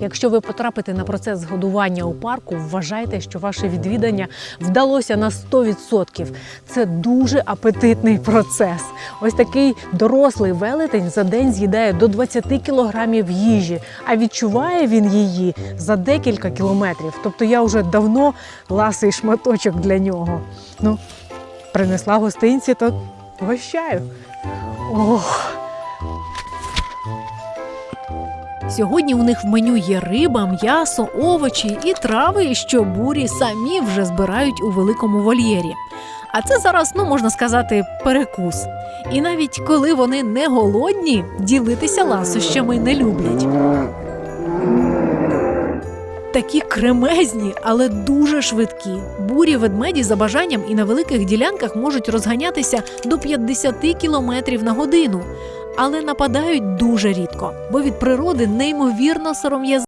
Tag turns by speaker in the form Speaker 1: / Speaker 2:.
Speaker 1: Якщо ви потрапите на процес годування у парку, вважайте, що ваше відвідання вдалося на 100%. Це дуже апетитний процес. Ось такий дорослий велетень за день з'їдає до 20 кілограмів їжі, а відчуває він її за декілька кілометрів. Тобто я вже давно ласий шматочок для нього. Ну, принесла гостинці, то гощаю. Ох. Сьогодні у них в меню є риба, м'ясо, овочі і трави, що бурі самі вже збирають у великому вольєрі. А це зараз, ну можна сказати, перекус. І навіть коли вони не голодні, ділитися ласощами не люблять. Такі кремезні, але дуже швидкі. Бурі ведмеді за бажанням і на великих ділянках можуть розганятися до 50 км на годину, але нападають дуже рідко, бо від природи неймовірно сором'язливі.